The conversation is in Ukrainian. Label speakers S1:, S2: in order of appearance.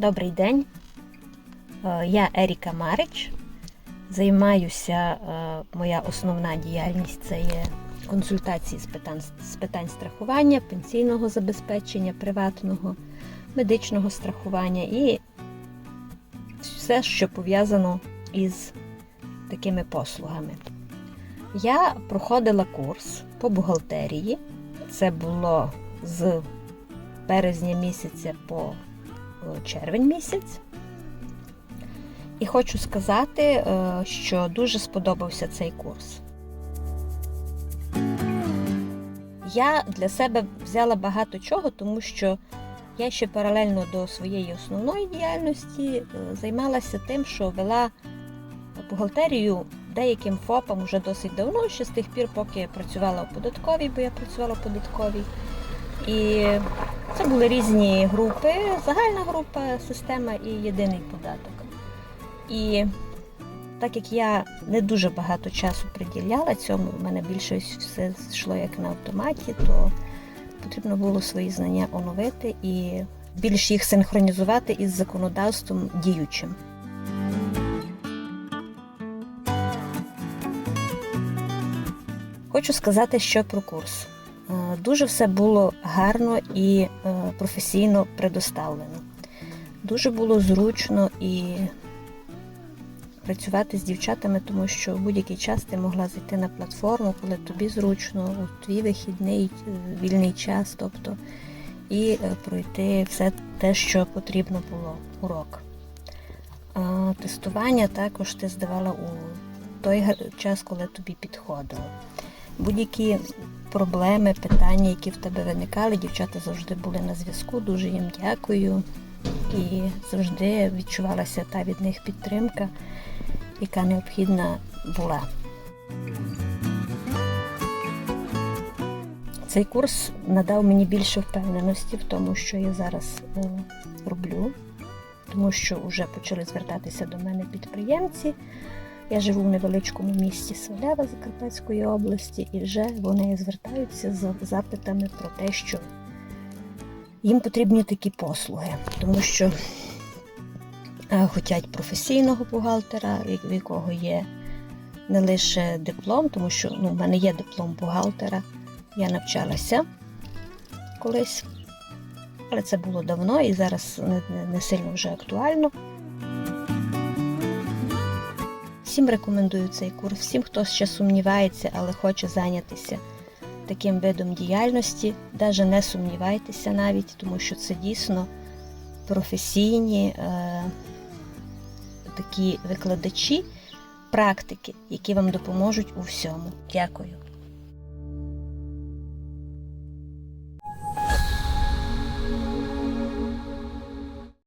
S1: Добрий день. Е, Я Еріка Марич. Займаюся, е, моя основна діяльність це є консультації з питань, з питань страхування, пенсійного забезпечення, приватного, медичного страхування і все, що пов'язано із такими послугами. Я проходила курс по бухгалтерії. Це було з березня місяця по червень місяць. І хочу сказати, е, що дуже сподобався цей курс. Я для себе взяла багато чого, тому що я ще паралельно до своєї основної діяльності е, займалася тим, що вела бухгалтерію деяким ФОПам вже досить давно, ще з тих пір, поки я працювала у податковій, бо я працювала у податковій. І це були різні групи, загальна група, система і єдиний податок. І так як я не дуже багато часу приділяла цьому, в мене більше все йшло як на автоматі, то потрібно було свої знання оновити і більш їх синхронізувати із законодавством діючим. Хочу сказати, що про курс. Е, Дуже все було гарно і е, професійно предоставлено. Дуже було зручно і працювати з дівчатами, тому що в будь-який час ти могла зайти на платформу, коли тобі зручно, у твій вихідний е, вільний час, тобто, і пройти все те, що потрібно було урок. Тестування також ти здавала у той час, коли тобі підходило. Будь-які проблеми, питання, які в тебе виникали, дівчата завжди були на зв'язку. Дуже їм дякую. І завжди відчувалася та від них підтримка, яка необхідна була. Цей курс надав мені більше впевненості в тому, що я зараз е, роблю, тому що вже почали звертатися до мене підприємці. Я живу в невеличкому місті Свалява Закарпатської області, і вже вони звертаються з запитами про те, що їм потрібні такі послуги, тому що е, хочуть професійного бухгалтера, в якого є не лише диплом, тому що ну, в мене є диплом бухгалтера. Я навчалася колись, але це було давно і зараз не, не, не сильно вже актуально. Всім рекомендую цей курс, всім, хто ще сумнівається, але хоче зайнятися таким видом діяльності, навіть не сумнівайтеся навіть, тому що це дійсно професійні е, такі викладачі, практики, які вам допоможуть у всьому. Дякую.